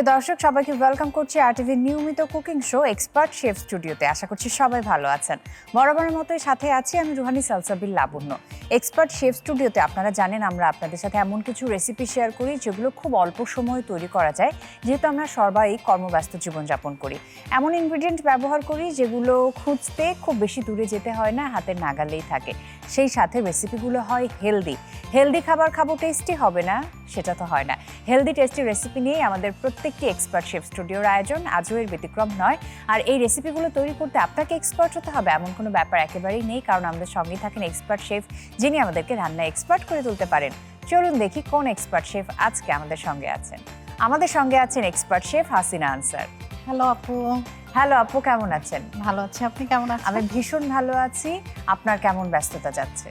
প্রিয় দর্শক, সবাইকে ওয়েলকাম করছি আরটিভির নিয়মিত কুকিং শো এক্সপার্ট শেফ স্টুডিওতে আশা করছি সবাই ভালো আছেন। বরাবরের মতোই সাথে আছি আমি রুহানি সালসাবিল লাবণ্য। এক্সপার্ট শেফ স্টুডিওতে আপনারা জানেন আমরা আপনাদের সাথে এমন কিছু রেসিপি শেয়ার করি যেগুলো খুব অল্প সময়ে তৈরি করা যায়, যেহেতু আমরা সবাই কর্মব্যস্ত জীবনযাপন করি। এমন ইনগ্রিডিয়েন্ট ব্যবহার করি যেগুলো খুঁজতে খুব বেশি দূরে যেতে হয় না, হাতের নাগালেই থাকে। সেই সাথে রেসিপিগুলো হয় হেলদি হেলদি খাবার খাব টেস্টি হবে না, সেটা তো হয় না। হেলদি টেস্টি রেসিপি নিয়েই আমাদের প্রত্যেকটি এক্সপার্ট শেফ স্টুডিওর আয়োজন আজও এর ব্যতিক্রম নয়। আর এই রেসিপিগুলো তৈরি করতে আপনাকে এক্সপার্ট হতে হবে, এমন কোনো ব্যাপার একেবারেই নেই, কারণ আমাদের সঙ্গেই থাকেন এক্সপার্ট শেফ যিনি আমাদেরকে রান্না এক্সপার্ট করে তুলতে পারেন। চলুন দেখি কোন এক্সপার্ট শেফ আজকে আমাদের সঙ্গে আছেন। আমাদের সঙ্গে আছেন expert chef Hasina Ansar. Hello আপু। হ্যালো আপু কেমন আছেন? ভালো আছি আপনি কেমন আছেন? আমি ভীষণ ভালো আছি। আপনার কেমন ব্যস্ততা যাচ্ছে?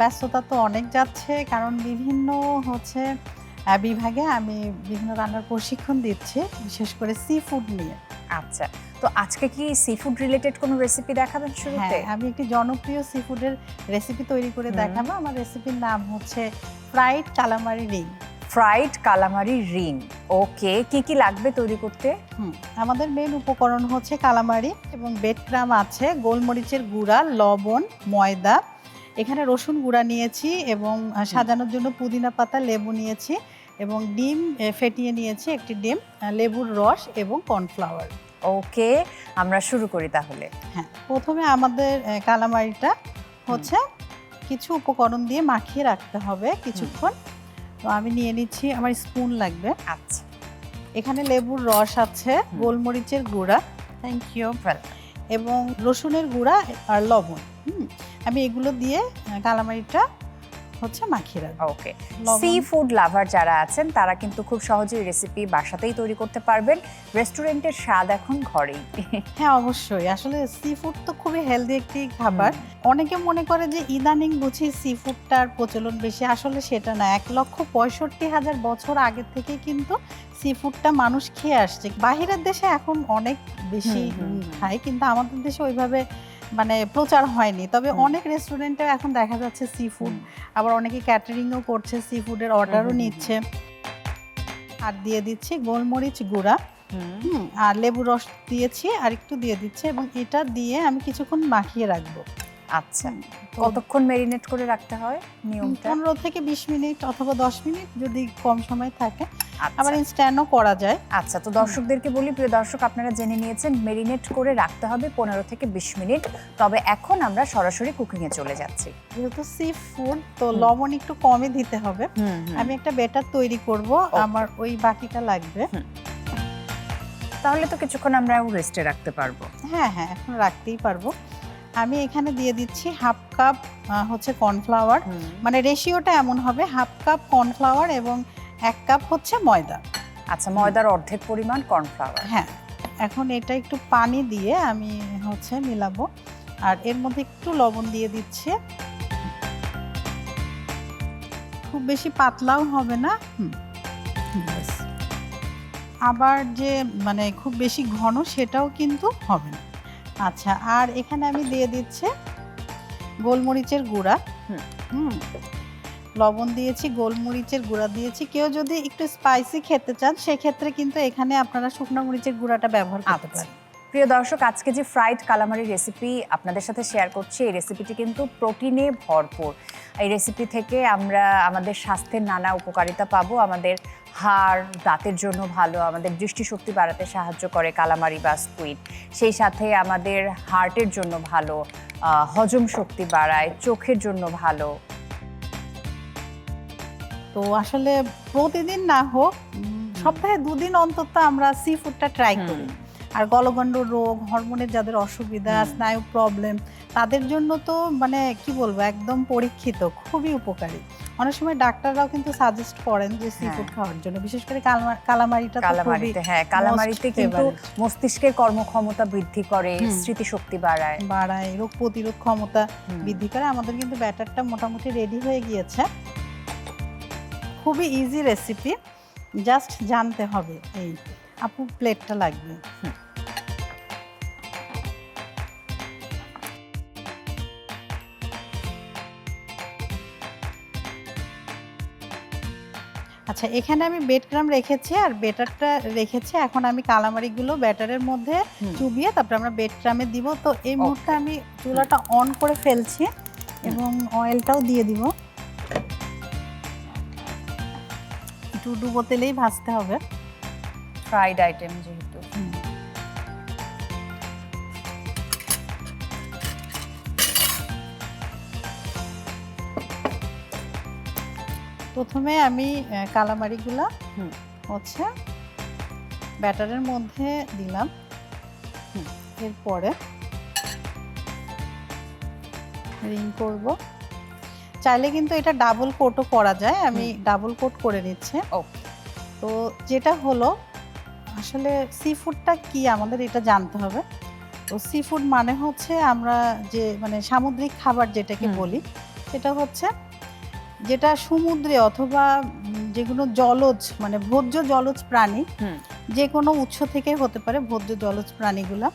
ব্যস্ততা তো অনেক যাচ্ছে কারণ বিভিন্ন হচ্ছে বিভাগে আমি বিভিন্ন রান্নার প্রশিক্ষণ দিচ্ছি বিশেষ করে সি ফুড নিয়ে। আচ্ছা তো আজকে কি সি ফুড রিলেটেড কোনো রেসিপি দেখাবেন শুরুতে? হ্যাঁ আমি একটি জনপ্রিয় সি ফুডের রেসিপি তৈরি করে দেখাবো। আমার রেসিপির নাম হচ্ছে fried calamari ring fried calamari ring okay কি কি লাগবে তৈরি করতে? হুম আমাদের মেন উপকরণ হচ্ছে কালামারি এবং বেড ক্রাম আছে গোলমরিচের গুঁড়া লবণ ময়দা। এখানে রসুন গুঁড়া নিয়েছি এবং সাজানোর জন্য পুদিনা পাতা লেবু নিয়েছি এবং ডিম ফেটিয়ে নিয়েছি একটি ডিম লেবুর রস এবং কর্নফ্লাওয়ার ওকে আমরা শুরু করি তাহলে। হ্যাঁ প্রথমে আমাদের কালামারিটা হচ্ছে কিছু উপকরণ দিয়ে মাখিয়ে রাখতে হবে কিছুক্ষণ। তো আমি নিয়ে নিচ্ছি আমার স্পুন লাগবে। আচ্ছা। এখানে লেবুর রস আছে গোলমরিচের গুঁড়া থ্যাংক ইউ. এবং রসুনের গুঁড়া আর লবণ হুম। আমি এগুলো দিয়ে কালামারিটা হচ্ছে মাখিয়ে রাখব ওকে। সি ফুড লাভার যারা আছেন তারা কিন্তু খুব সহজেই রেসিপি বাসাতেই তৈরি করতে পারবেন। রেস্টুরেন্টের স্বাদ এখন ঘরেই। হ্যাঁ অবশ্যই। আসলে সি ফুড তো খুবই হেলদি একটি খাবার। অনেকে মনে করে যে ইদানিং বুঝি সি ফুডটার প্রচলন বেশি। আসলে সেটা না। এক লক্ষ পঁয়ষট্টি হাজার বছর আগে থেকে কিন্তু সি ফুডটা মানুষ খেয়ে আসছে। বাহিরের দেশে এখন অনেক বেশি। খায় কিন্তু আমাদের দেশে ওইভাবে মানে প্রচার হয়নি। তবে অনেক রেস্টুরেন্টে এখন দেখা যাচ্ছে সি ফুড আবার অনেকে ক্যাটারিংও করছে সি ফুডের অর্ডারও নিচ্ছে। আর দিয়ে দিচ্ছি গোলমরিচ গুঁড়া। হুম। আর লেবু রস দিয়েছি আর একটু দিয়ে দিচ্ছি এবং এটা দিয়ে আমি কিছুক্ষণ মাখিয়ে রাখব। আচ্ছা। কতক্ষণ মেরিনেট করে রাখতে হয় নিয়মটা? পনেরো থেকে বিশ মিনিট অথবা দশ মিনিট যদি কম সময় থাকে। আচ্ছা। আবার ইনস্ট্যান্টও করা যায়। আচ্ছা তো দর্শকদেরকে বলি প্রিয় দর্শক আপনারা জেনে নিয়েছেন মেরিনেট করে রাখতে হবে পনেরো থেকে বিশ মিনিট। তবে এখন আমরা সরাসরি কুকিংয়ে চলে যাচ্ছি। যেহেতু সি ফুড তো লবণ একটু কমই দিতে হবে। আমি আমি একটা বেটার তৈরি করব আমার ওই বাকিটা লাগবে। তাহলে তো কিছুক্ষণ আমরা রেস্টে রাখতে পারব। হ্যাঁ হ্যাঁ এখন রাখতেই পারব। আমি এখানে দিয়ে দিচ্ছি হাফ কাপ হচ্ছে কর্নফ্লাওয়ার। মানে রেশিওটা এমন হবে হাফ কাপ কর্নফ্লাওয়ার এবং এক কাপ হচ্ছে ময়দা। আচ্ছা ময়দার অর্ধেক পরিমাণ কর্নফ্লাওয়ার। হ্যাঁ এখন এটা একটু পানি দিয়ে আমি হচ্ছে মিলাবো। আর এর মধ্যে একটু লবণ দিয়ে দিচ্ছে। খুব বেশি পাতলাও হবে না। আবার যে মানে খুব বেশি ঘন সেটাও কিন্তু হবে না। আচ্ছা আর এখানে আমি দিয়ে দিচ্ছি গোলমরিচের গুঁড়া। হুম। লবণ দিয়েছি গোলমরিচের গুঁড়া দিয়েছি। কেউ যদি একটু স্পাইসি খেতে চান সেক্ষেত্রে কিন্তু এখানে আপনারা শুকনো মরিচের গুঁড়াটা ব্যবহার করতে আচ্ছা। পারেন। প্রিয় দর্শক আজকে যে ফ্রাইড কালামারি রেসিপি আপনাদের সাথে শেয়ার করছি এই রেসিপিটি কিন্তু প্রোটিনে ভরপুর। এই রেসিপি থেকে আমরা আমাদের স্বাস্থ্যের নানা উপকারিতা পাবো আমাদের হাড় দাঁতের জন্য ভালো আমাদের দৃষ্টিশক্তি বাড়াতে সাহায্য করে কালামারি বা স্কুইড সেই সাথে আমাদের হার্টের জন্য ভালো হজম শক্তি বাড়ায় চোখের জন্য ভালো। তো আসলে প্রতিদিন না হোক সপ্তাহে দুদিন অন্তত আমরা সি ফুডটা ট্রাই করি। আর গলগণ্ড রোগ হরমোনের যাদের অসুবিধা স্নায়ু প্রবলেম তাদের জন্য তো মানে কি বলব একদম পরীক্ষিত খুবই উপকারী। অনেক সময় ডাক্তাররাও কিন্তু সাজেস্ট করেন যে সি ফুড হ্যাঁ। খাওয়ার জন্য। বিশেষ করে কালামারিটা কালামারিতে হ্যাঁ কালামারিতে কিন্তু মস্তিষ্কের কর্মক্ষমতা বৃদ্ধি করে স্মৃতিশক্তি বাড়ায়। বাড়ায় রোগ প্রতিরোধ ক্ষমতা বৃদ্ধি করে। আমাদের কিন্তু ব্যাটারটা মোটামুটি রেডি হয়ে গিয়েছে। খুবই ইজি রেসিপি জাস্ট জানতে হবে এই আপু প্লেটটা লাগবে। আচ্ছা এখানে আমি বেড ক্রাম রেখেছি আর বেটারটা রেখেছি। এখন আমি কালামারিগুলো ব্যাটারের মধ্যে। চুবিয়ে তারপরে আমরা বেড ক্রামে দিব। তো এই মুহূর্তে আমি চুলাটা অন করে ফেলছি এবং অয়েলটাও দিয়ে দিব। একটু ডুবো তেলেই ভাজতে হবে। ফ্রাইড আইটেম যেহেতু। প্রথমে আমি কালামারিগুলা হচ্ছে ব্যাটারের মধ্যে দিলাম। এরপরে রিং করব। চাইলে কিন্তু এটা ডাবল কোটও করা যায় আমি ডাবল কোট করে নিচ্ছি। ওকে। তো যেটা হলো আসলে সি ফুডটা কি আমাদের এটা জানতে হবে। তো সি ফুড মানে হচ্ছে আমরা যে মানে সামুদ্রিক খাবার যেটাকে বলি সেটা হচ্ছে যেটা সমুদ্রে অথবা উম, যেগুলো জলজ মানে ভোজ্য জলজ প্রাণী। যে কোনো উৎস থেকে হতে পারে ভোজ্য জলজ প্রাণীগুলা।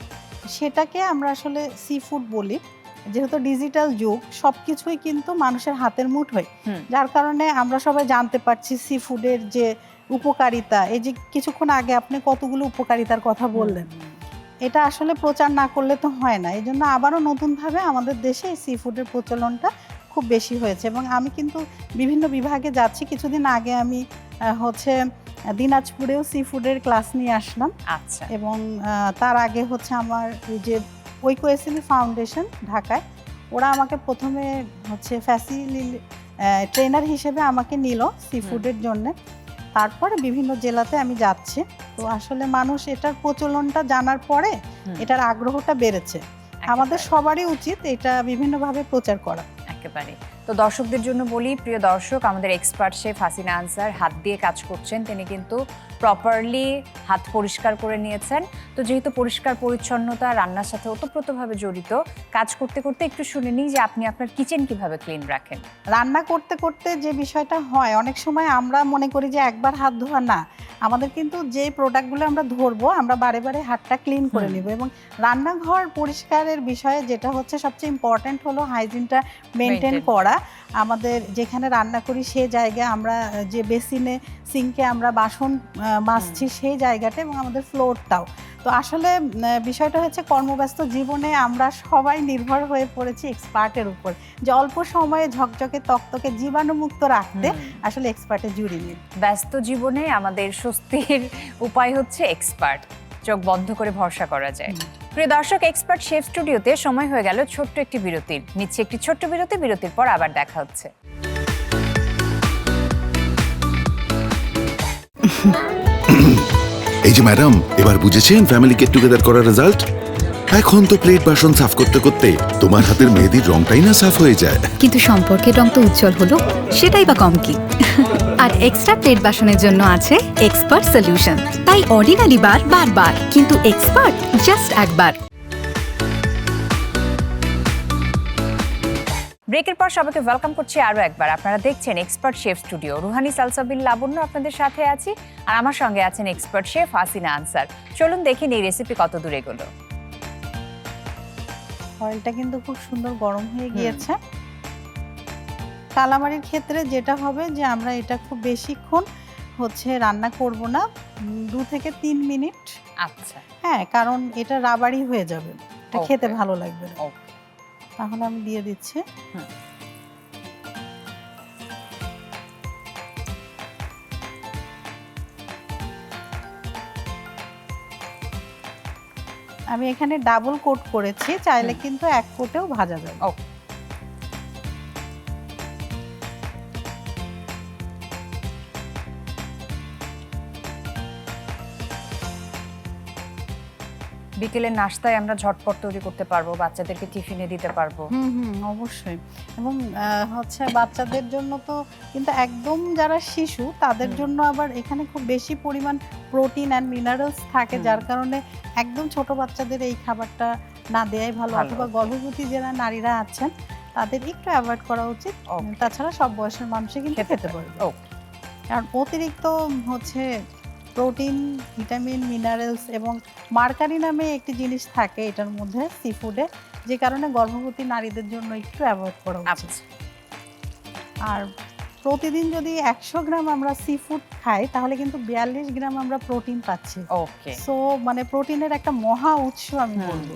সেটাকে আমরা আসলে সি ফুড বলি। যেহেতু ডিজিটাল যুগ সব কিছুই কিন্তু মানুষের হাতের মুঠোয়। যার কারণে আমরা সবাই জানতে পারছি সি ফুডের যে উপকারিতা এই যে কিছুক্ষণ আগে আপনি কতগুলো উপকারিতার কথা বললেন। এটা আসলে প্রচার না করলে তো হয় না। এই জন্য আবারও নতুনভাবে আমাদের দেশে সি ফুডের প্রচলনটা খুব বেশি হয়েছে এবং আমি কিন্তু বিভিন্ন বিভাগে যাচ্ছি। কিছুদিন আগে আমি হচ্ছে দিনাজপুরেও সি ফুডের ক্লাস নিয়ে আসলাম। আচ্ছা। এবং তার আগে হচ্ছে আমার ওই যে এসএমই ফাউন্ডেশন ঢাকায় ওরা আমাকে প্রথমে হচ্ছে ফ্যাসিলি ট্রেনার হিসেবে আমাকে নিল সি ফুডের জন্যে। তারপরে বিভিন্ন জেলাতে আমি যাচ্ছি। তো আসলে মানুষ এটার প্রচলনটা জানার পরে এটার আগ্রহটা বেড়েছে। আমাদের সবারই উচিত এটা বিভিন্নভাবে প্রচার করা। একেবারে। তো দর্শকদের জন্য বলি, প্রিয় দর্শক, আমাদের এক্সপার্ট শেফ হাসিনা আনসার হাত দিয়ে কাজ করছেন। তিনি কিন্তু প্রপারলি হাত পরিষ্কার করে নিয়েছেন। তো যেহেতু পরিষ্কার পরিচ্ছন্নতা, রান্নার সাথে ওতপ্রোতভাবে জড়িত, কাজ করতে করতে একটু শুনে নিই যে আপনি আপনার কিচেন কীভাবে ক্লিন রাখেন। রান্না করতে করতে যে বিষয়টা হয়, অনেক সময় আমরা মনে করি যে একবার হাত ধোয়া না আমাদের কিন্তু যে প্রোডাক্টগুলো আমরা ধরবো আমরা বারে বারে হাতটা ক্লিন করে নেব এবং রান্নাঘর পরিষ্কারের বিষয়ে যেটা হচ্ছে সবচেয়ে ইম্পর্ট্যান্ট হলো হাইজিনটা মেনটেন করা। আমাদের যেখানে রান্না করি সে জায়গায় আমরা যে বেসিনে সিঙ্কে আমরা বাসন মাছছি সেই জায়গাটা এবং আমাদের ফ্লোরটাও তো আসলে আহ, বিষয়টা হচ্ছে কর্মব্যস্ত জীবনে আমরা সবাই নির্ভর হয়ে পড়েছি এক্সপার্টের উপর। যে অল্প সময়ে ঝকঝকে তকতকে জীবাণুমুক্ত রাখতে আসলে এক্সপার্টে জুড়ি নিন ব্যস্ত জীবনে আমাদের স্বস্তির উপায় হচ্ছে এক্সপার্ট। চোখ বন্ধ করে ভরসা করা যায়। প্রিয় দর্শক এক্সপার্ট শেফ স্টুডিওতে সময় হয়ে গেল ছোট্ট একটি বিরতির নিচ্ছে একটি ছোট্ট বিরতি বিরতির পর আবার দেখা হচ্ছে। এই যে ম্যাডাম, এবার বুঝেছেন ফ্যামিলি গেট টুগেদার করার রেজাল্ট এখন তো প্লেট বাসন সাফ করতে করতে তোমার হাতের মেহেদির রংটাই না সাফ হয়ে যায়। কিন্তু সম্পর্কের রং তো উজ্জ্বল হলো, সেটাই বা কম কি? আর এক্সট্রা প্লেট বাসনের জন্য আছে এক্সপার্ট সলিউশন তাই অর্ডিনারি বার বারবার, কিন্তু এক্সপার্ট জাস্ট একবার। ব্রেকের পর সবাইকে ওয়েলকাম করছি আরও একবার। আপনারা দেখছেন expert chef studio Ruhani Salsabil Labonno আপনাদের সাথে আছি আর আমার সঙ্গে আছেন এক্সপার্ট শেফ হাসিনা আনসার। চলুন দেখি এই রেসিপি কত দূরে গেল অয়েলটা কিন্তু খুব সুন্দর গরম হয়ে গিয়েছে। কালামারির ক্ষেত্রে যেটা হবে যে আমরা এটা খুব বেশিক্ষণ হচ্ছে রান্না করব না দু থেকে তিন মিনিট। আচ্ছা। হ্যাঁ কারণ এটা রাবারি হয়ে যাবে। এটা খেতে ভালো লাগবে না। Okay. তাহলে আমি দিয়ে দিচ্ছি। আমি এখানে ডাবল কোট করেছি চাইলে কিন্তু এক কোটেও ভাজা যাবে Okay. বিকেলের নাস্তায় আমরা ঝটপট তৈরি করতে পারব বাচ্চাদেরকে টিফিনে দিতে পারব। হুম হুম অবশ্যই। এবং হচ্ছে বাচ্চাদের জন্য তো কিন্তু একদম যারা শিশু তাদের জন্য আবার এখানে খুব বেশি পরিমাণ প্রোটিন অ্যান্ড মিনারেলস থাকে যার কারণে একদম ছোট বাচ্চাদের এই খাবারটা না দেয়াই ভালো। অথবা গর্ভবতী যারা নারীরা আছেন তাদের একটু অ্যাভয়েড করা উচিত। তাছাড়া সব বয়সের মানুষই কিন্তু খেতে খেতে পারে। পারবে। কারণ অতিরিক্ত হচ্ছে প্রোটিন ভিটামিন মিনারেলস এবং মার্কারি নামে একটি জিনিস থাকে এটার মধ্যে সি ফুডে যে কারণে গর্ভবতী নারীদের জন্য একটু অ্যাভয়েড করা উচিত। আচ্ছা। আর প্রতিদিন যদি একশো গ্রাম আমরা সি ফুড খাই তাহলে কিন্তু বিয়াল্লিশ গ্রাম আমরা প্রোটিন পাচ্ছি। ওকে সো মানে প্রোটিনের একটা মহা উৎস আমি। বলব।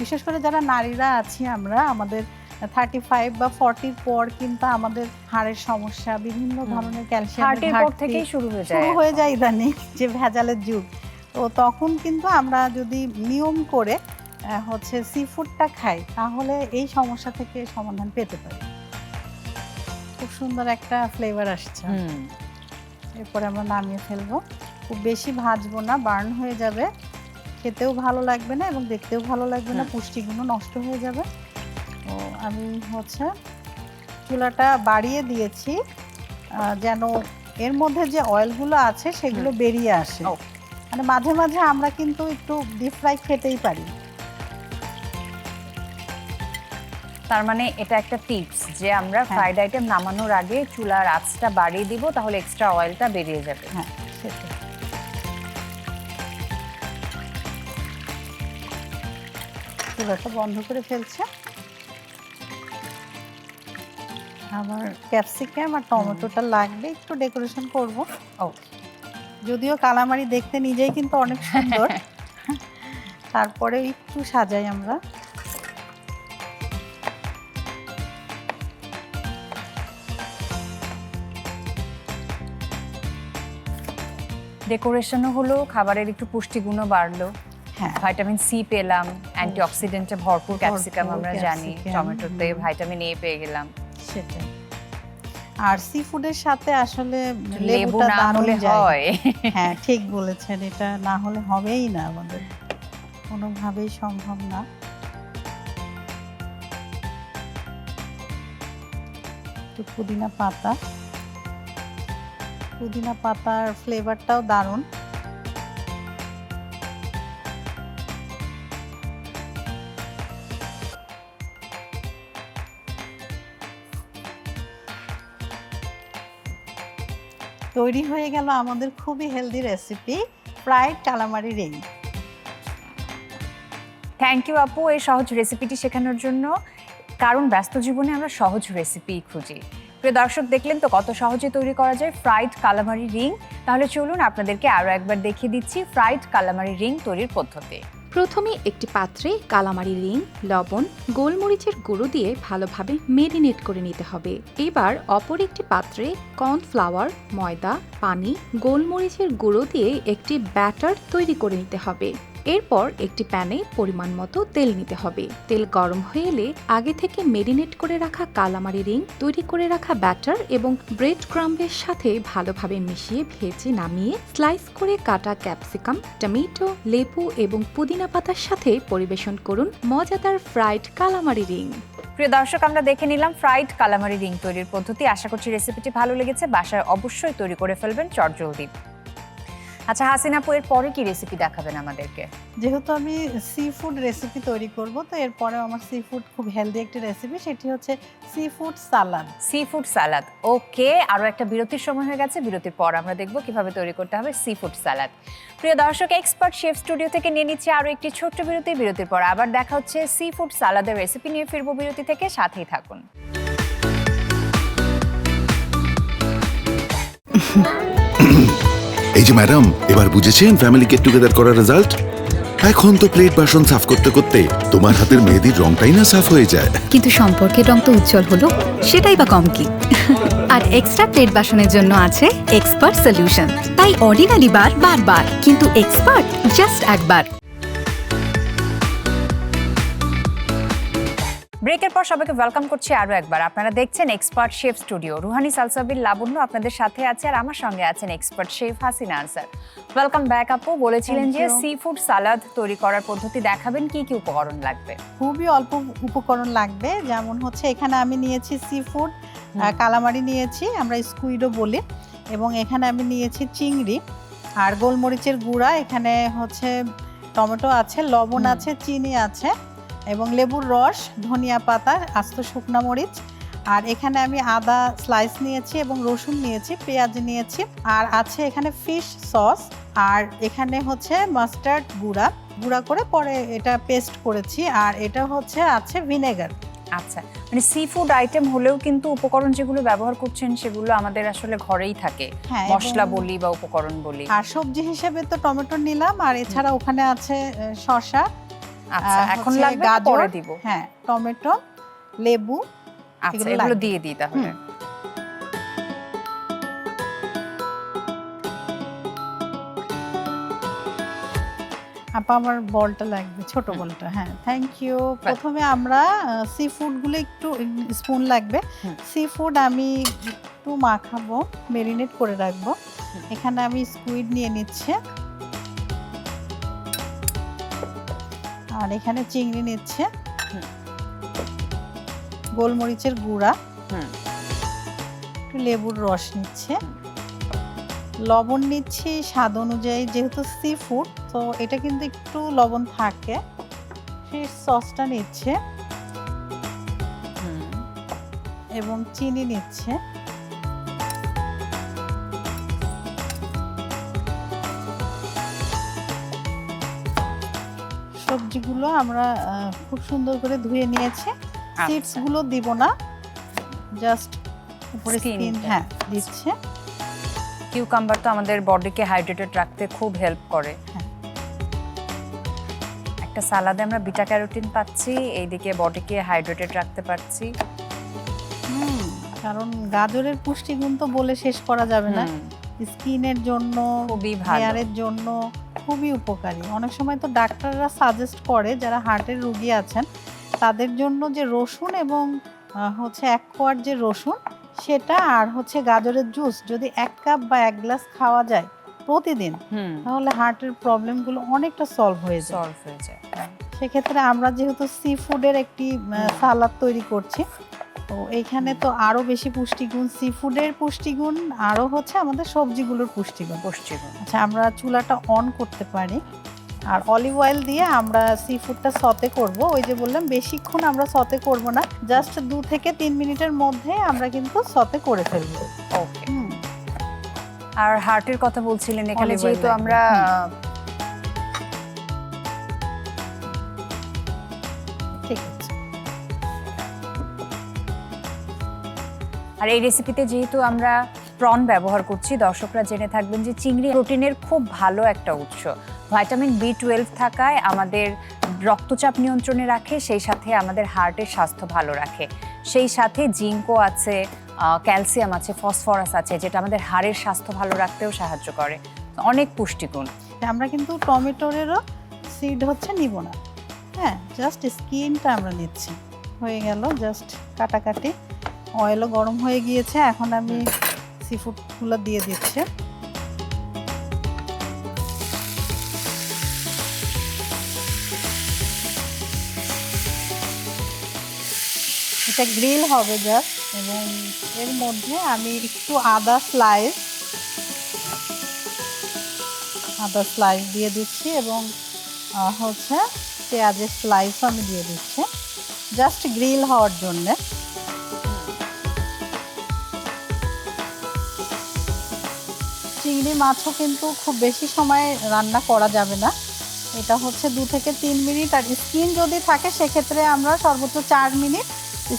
বিশেষ করে যারা নারীরা আছি আমরা আমাদের থার্টি ফাইভ বা ফর্টির পর কিন্তু আমাদের হাড়ের সমস্যা বিভিন্ন। ধরনের ক্যালসিয়াম থার্টির থেকেই শুরু হয়ে যায় শুরু হয়ে যায় ইদানিং যে ভেজালের যুগ। তো তখন কিন্তু আমরা যদি নিয়ম করে হচ্ছে সি ফুডটা খাই তাহলে এই সমস্যা থেকে সমাধান পেতে পারি। খুব সুন্দর একটা ফ্লেভার আসছে। হুম। এরপরে আমরা নামিয়ে ফেলব। খুব বেশি ভাজবো না বার্ন হয়ে যাবে। খেতেও ভালো লাগবে না এবং দেখতেও ভালো লাগবে না। পুষ্টিগুলো নষ্ট হয়ে যাবে। তো আমি হচ্ছে চুলাটা বাড়িয়ে দিয়েছি যেন এর মধ্যে যে অয়েলগুলো আছে সেগুলো বেরিয়ে আসে। মানে মাঝে মাঝে আমরা কিন্তু একটু ডিপ ফ্রাই খেতেই পারি। তার মানে এটা একটা টিপস যে আমরা হ্যাঁ। ফ্রাইড আইটেম নামানোর আগে চুলার আঁচটা বাড়িয়ে দিব তাহলে এক্সট্রা অয়েলটা বেরিয়ে যাবে। হ্যাঁ সেটাই। চুলাটা বন্ধ করে ফেলছে। আমার ক্যাপসিকাম আর টমেটোটা লাগবে একটু ডেকোরেশন করব। ও। যদিও কালামারি দেখতে নিজেই কিন্তু অনেক সুন্দর। তারপরে একটু সাজাই আমরা। ডেকোরেশনও হলো খাবারের একটু পুষ্টিগুণও বাড়লো। হ্যাঁ। ভাইটামিন সি পেলাম অ্যান্টিঅক্সিডেন্টে ভরপুর ক্যাপসিকাম আমরা জানি টমেটোতে ভাইটামিন এ পেয়ে গেলাম। সেটাই আর সি ফুডের সাথে আসলে লেবুটা না হলে হয়। হ্যাঁ ঠিক বলেছেন এটা না হলে হবেই না আমাদের। কোনোভাবেই সম্ভব না। একটু পুদিনা পাতা। পুদিনা পাতার ফ্লেভারটাও দারুণ। তৈরি হয়ে গেল আমাদের খুবই healthy recipe fried calamari ring thank you আপু এই সহজ রেসিপিটি শেখানোর জন্য। কারণ ব্যস্ত জীবনে আমরা সহজ রেসিপি খুঁজি। প্রিয় দর্শক, দেখলেন তো কত সহজে তৈরি করা যায় ফ্রাইড কালামারি রিং তাহলে চলুন আপনাদেরকে আরও একবার দেখিয়ে দিচ্ছি ফ্রাইড কালামারি রিং তৈরির পদ্ধতি। প্রথমে একটি পাত্রে কালামারি রিং লবণ, গোলমরিচের গুঁড়ো দিয়ে ভালোভাবে মেরিনেট করে নিতে হবে। এবার অপর একটি পাত্রে কর্নফ্লাওয়ার, ময়দা, পানি, গোলমরিচের গুঁড়ো দিয়ে একটি ব্যাটার তৈরি করে নিতে হবে। এরপর একটি প্যানে পরিমাণ মতো তেল নিতে হবে। তেল গরম হয়ে এলে আগে থেকে মেরিনেট করে রাখা কালামারি রিং, তৈরি করে রাখা ব্যাটার এবং ব্রেড ক্রাম্বের সাথে ভালোভাবে মিশিয়ে ভেজে নামিয়ে স্লাইস করে কাটা ক্যাপসিকাম, টমেটো, লেবু এবং পুদিনা পাতার সাথে পরিবেশন করুন মজাদার ফ্রাইড কালামারি রিং। প্রিয় দর্শক, আমরা দেখে নিলাম ফ্রাইড কালামারি রিং তৈরির পদ্ধতি। আশা করছি রেসিপিটি ভালো লেগেছে। বাসায় অবশ্যই তৈরি করে ফেলবেন চটজলদি। আচ্ছা হাসিনা আপু এর পরে কি রেসিপি দেখাবেন আমাদেরকে যেহেতু আমি সি ফুড রেসিপি তৈরি করব তো এরপরে আমার সি ফুড খুব হেলদি একটি রেসিপি সেটি হচ্ছে seafood salad seafood salad okay আরও একটা বিরতির সময় হয়ে গেছে বিরতির পর আমরা দেখব কীভাবে তৈরি করতে হবে সি ফুড সালাদ প্রিয় দর্শক এক্সপার্ট শেফ স্টুডিও থেকে নিয়ে নিচ্ছে আরও একটি ছোট্ট বিরতি বিরতির পর আবার দেখা হচ্ছে সি ফুড সালাদের রেসিপি নিয়ে ফিরবো বিরতি থেকে সাথেই থাকুন এই যে ম্যাডাম, এবার বুঝেছেন ফ্যামিলি গেট টুগেদার করার রেজাল্ট এখন তো প্লেট বাসন সাফ করতে করতে তোমার হাতের মেহেদির রংটাই না সাফ হয়ে যায়। কিন্তু সম্পর্কের রং তো উজ্জ্বল হলো, সেটাই বা কম কি? আর এক্সট্রা প্লেট বাসনের জন্য আছে এক্সপার্ট সলিউশন তাই অর্ডিনারি বার বারবার, কিন্তু এক্সপার্ট জাস্ট একবার। ব্রেকের পর সবাইকে ওয়েলকাম করছি আরও একবার। আপনারা দেখছেন expert chef studio Ruhani Salsabir Labonno আপনাদের সাথে আছে আর আমার সঙ্গে আছেন expert chef Hasina Ansar. Welcome back আপু। বলেছিলেন যে সি ফুড সালাদ তৈরি করার পদ্ধতি দেখাবেন কি কি উপকরণ লাগবে? খুবই অল্প উপকরণ লাগবে যেমন হচ্ছে এখানে আমি নিয়েছি সি ফুড কালামারি নিয়েছি আমরা স্কুইডও বলি এবং এখানে আমি নিয়েছি চিংড়ি আর গোলমরিচের গুঁড়া এখানে হচ্ছে টমেটো আছে লবণ আছে চিনি আছে এবং লেবুর রস ধনিয়া পাতা আস্ত শুকনা মরিচ। আর এখানে আমি আদা স্লাইস নিয়েছি এবং রসুন নিয়েছি পেঁয়াজ নিয়েছি। আর আছে এখানে ফিশ সস আর এখানে হচ্ছে মাস্টার্ড গুঁড়া। গুঁড়া করে পরে এটা পেস্ট করেছি আর এটা হচ্ছে আছে ভিনেগার আচ্ছা মানে সি ফুড আইটেম হলেও কিন্তু উপকরণ যেগুলো ব্যবহার করছেন সেগুলো আমাদের আসলে ঘরেই থাকে। হ্যাঁ, মশলা বলি বা উপকরণ বলি। আর সবজি হিসেবে তো টমেটো নিলাম আর এছাড়া ওখানে আছে শসা। আচ্ছা এখন লাগবে পরে দিব। হ্যাঁ টমেটো লেবু আচ্ছা এগুলো দিয়ে দিই তাহলে। আপা আমার বলটা লাগবে ছোট বলটা হ্যাঁ থ্যাংক ইউ প্রথমে আমরা সি ফুডগুলো একটু স্পুন লাগবে। সি ফুড আমি একটু মাখাবো মেরিনেট করে রাখব। এখানে আমি স্কুইড নিয়ে নিচ্ছি। আর এখানে চিংড়ি নিচ্ছে। গোলমরিচের গুঁড়া। একটু লেবুর রস নিচ্ছে। লবণ নিচ্ছি স্বাদ অনুযায়ী যেহেতু সি ফুড তো এটা কিন্তু একটু লবণ থাকে। সেই সসটা নিচ্ছে। এবং চিনি নিচ্ছে। সবজিগুলো আমরা খুব সুন্দর করে ধুয়ে নিয়েছি। সিডস আচ্ছা। গুলো দিব না। জাস্ট উপরে স্কিন হ্যাঁ দিচ্ছে। কিউকাম্বার তো আমাদের বডিকে হাইড্রেটেড রাখতে খুব হেল্প করে। হ্যাঁ। একটা সালাদে আমরা বিটা ক্যারোটিন পাচ্ছি এইদিকে বডিকে হাইড্রেটেড রাখতে পারছি। হুম, কারণ গাজরের পুষ্টিগুণ তো বলে শেষ করা যাবে না। স্কিনের জন্য খুবই ভালো। জন্য খুবই উপকারী। অনেক সময় তো ডাক্তাররা সাজেস্ট করে যারা হার্টের রুগী আছেন তাদের জন্য যে রসুন এবং হচ্ছে এক কোয়ার যে রসুন সেটা আর হচ্ছে গাজরের জুস যদি এক কাপ বা এক গ্লাস খাওয়া যায় প্রতিদিন তাহলে হার্টের প্রবলেমগুলো অনেকটা সলভ হয়ে যায়। সলভ হয়ে যায় সেক্ষেত্রে আমরা যেহেতু সি ফুডের একটি সালাদ তৈরি করছি তো এইখানে তো আরও বেশি পুষ্টিগুণ সি ফুডের পুষ্টিগুণ আরও হচ্ছে আমাদের সবজিগুলোর পুষ্টিগুণ। পুষ্টিগুণ। আচ্ছা আমরা চুলাটা অন করতে পারি। আর অলিভ অয়েল দিয়ে আমরা সি ফুডটা সতে করব। ওই যে বললাম বেশিক্ষণ আমরা সতে করব না। জাস্ট দু থেকে তিন মিনিটের মধ্যে আমরা কিন্তু সতে করে ফেলব। ওকে আর হার্টের কথা বলছিলেন এখানে যেহেতু আমরা আর এই রেসিপিতে যেহেতু আমরা প্রন ব্যবহার করছি, দর্শকরা জেনে থাকবেন যে চিংড়ি প্রোটিনের খুব ভালো একটা উৎস। ভাইটামিন বি টুয়েলভ থাকায় আমাদের রক্তচাপ নিয়ন্ত্রণে রাখে, সেই সাথে আমাদের হার্টের স্বাস্থ্য ভালো রাখে। সেই সাথে জিঙ্কও আছে ক্যালসিয়াম আছে ফসফরাস আছে, যেটা আমাদের হাড়ের স্বাস্থ্য ভালো রাখতেও সাহায্য করে। অনেক পুষ্টিগুণ। আমরা কিন্তু টমেটোরেরও সিড হচ্ছে নিব না। হ্যাঁ জাস্ট স্কিনটা আমরা নিচ্ছি। হয়ে গেল জাস্ট কাটাকাটি। অয়েলও গরম হয়ে গিয়েছে, এখন আমি সি ফুডগুলো দিয়ে দিচ্ছি। এটা গ্রিল হবে জাস্ট এবং এর মধ্যে আমি একটু আদা স্লাইস আদা স্লাইস দিয়ে দিচ্ছি এবং হচ্ছে পেঁয়াজের স্লাইসও আমি দিয়ে দিচ্ছি। জাস্ট গ্রিল হওয়ার জন্যে। চিংড়ি মাছও কিন্তু খুব বেশি সময় রান্না করা যাবে না। এটা হচ্ছে দু থেকে তিন মিনিট আর স্কিন যদি থাকে, সেক্ষেত্রে আমরা সর্বোচ্চ চার মিনিট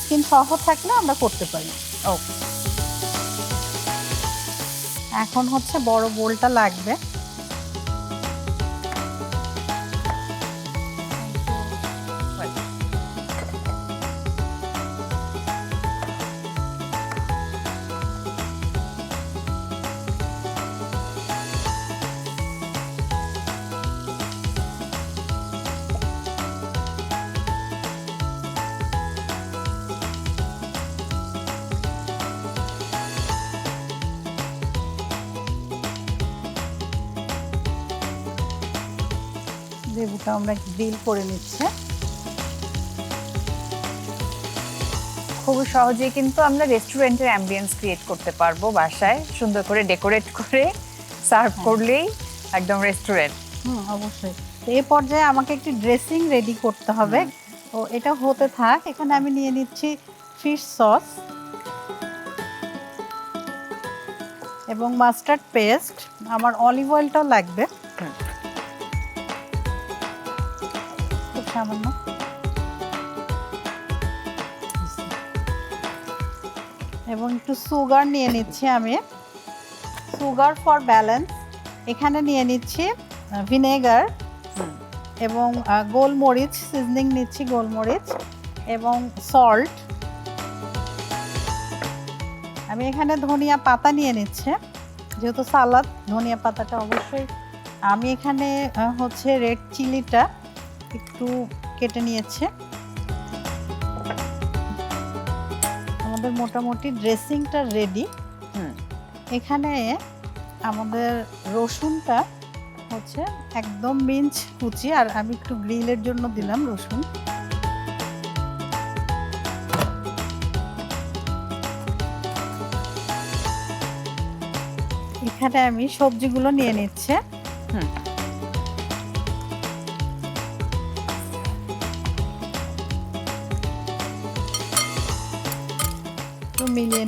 স্কিন সহ থাকলে আমরা করতে পারি। ওকে এখন হচ্ছে বড় বোলটা লাগবে। লেবুটা আমরা গ্রিল করে নিচ্ছে। খুব সহজেই কিন্তু আমরা রেস্টুরেন্টের অ্যাম্বিয়েন্স ক্রিয়েট করতে পারব বাসায়। সুন্দর করে ডেকোরেট করে সার্ভ করলেই একদম রেস্টুরেন্ট হুম অবশ্যই। তো এই পর্যায়ে আমাকে একটি ড্রেসিং রেডি করতে হবে। তো এটা হতে থাক এখানে আমি নিয়ে নিচ্ছি ফিশ সস এবং মাস্টার্ড পেস্ট আমার অলিভ অয়েলটাও লাগবে। সামান্য এবং একটু সুগার নিয়ে নিচ্ছি আমি। Sugar for balance. এখানে নিয়ে নিচ্ছি ভিনেগার এবং গোলমরিচ, সিজনিং নিচ্ছি গোলমরিচ এবং সল্ট। আমি এখানে ধনিয়া পাতা নিয়ে নিচ্ছে। যেহেতু সালাদ, ধনিয়া পাতাটা অবশ্যই। আমি এখানে হচ্ছে রেড চিলিটা একটু কেটে নিয়েছে আমাদের মোটামুটি ড্রেসিংটা রেডি। এখানে আমাদের রসুনটা হচ্ছে একদম মিঞ্চ কুচি আর আমি একটু গ্রিলের জন্য দিলাম রসুন এখানে আমি সবজিগুলো নিয়ে নিচ্ছে হুম।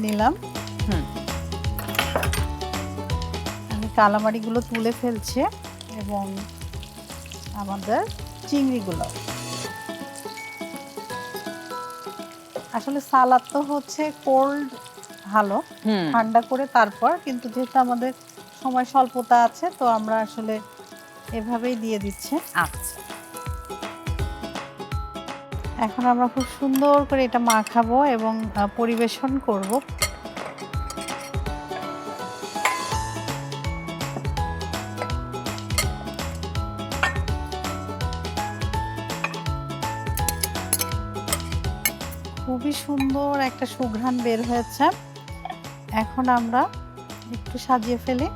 নিলাম। হুম। আমি কালামারিগুলো তুলে ফেলছে এবং আমাদের চিংড়িগুলো। আসলে সালাদ তো হচ্ছে কোল্ড ভালো। ঠান্ডা করে তারপর কিন্তু যেহেতু আমাদের সময় স্বল্পতা আছে তো আমরা আসলে এভাবেই দিয়ে দিচ্ছি। আচ্ছা। এখন আমরা খুব সুন্দর করে এটা মাখাবো এবং পরিবেশন করব। খুবই সুন্দর একটা সুঘ্রাণ বের হয়েছে। এখন আমরা একটু সাজিয়ে ফেলি।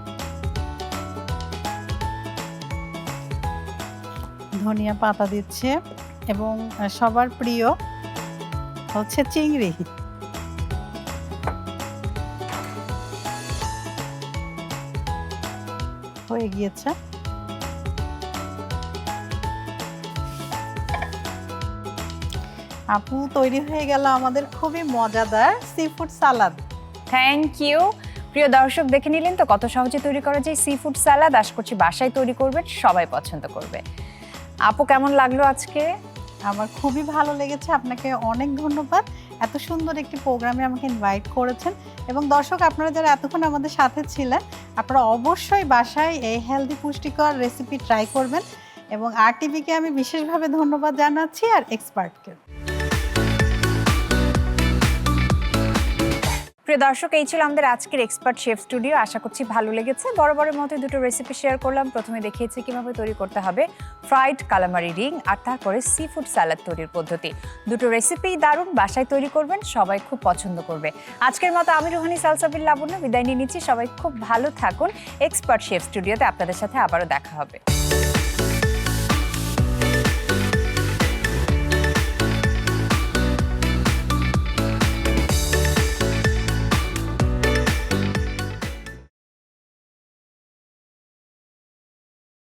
ধনিয়া পাতা দিচ্ছে। এবং সবার প্রিয় হচ্ছে চিংড়ি। হয়ে গিয়েছে। আপু, তৈরি হয়ে গেল আমাদের খুবই মজাদার seafood salad thank you প্রিয় দর্শক, দেখে নিলেন তো কত সহজে তৈরি করা যায় সি ফুড সালাদ আশা করছি বাসায় তৈরি করবেন, সবাই পছন্দ করবে। আপু, কেমন লাগল আজকে? আমার খুবই ভালো লেগেছে। আপনাকে অনেক ধন্যবাদ। এত সুন্দর একটি প্রোগ্রামে আমাকে ইনভাইট করেছেন এবং দর্শক, আপনারা যারা এতক্ষণ আমাদের সাথে ছিলেন, আপনারা অবশ্যই বাসায় এই হেলদি পুষ্টিকর রেসিপি ট্রাই করবেন এবং আর টিভিকে আমি বিশেষভাবে ধন্যবাদ জানাচ্ছি আর এক্সপার্টকে প্রিয় দর্শক, এই ছিল আমাদের আজকের এক্সপার্ট শেফ স্টুডিও আশা করছি ভালো লেগেছে। বড় বড় মতো দুটো রেসিপি শেয়ার করলাম। প্রথমে দেখিয়েছি কীভাবে তৈরি করতে হবে ফ্রাইড কালামারি রিং আর তারপরে সি ফুড স্যালাড তৈরির পদ্ধতি। দুটো রেসিপি দারুণ, বাসায় তৈরি করবেন, সবাই খুব পছন্দ করবে। আজকের মতো আমি রোহানি সালসাবিল লাবণ্য বিদায় নিয়ে নিচ্ছি। সবাই খুব ভালো থাকুন। এক্সপার্ট শেফ স্টুডিওতে আপনাদের সাথে আবারও দেখা হবে।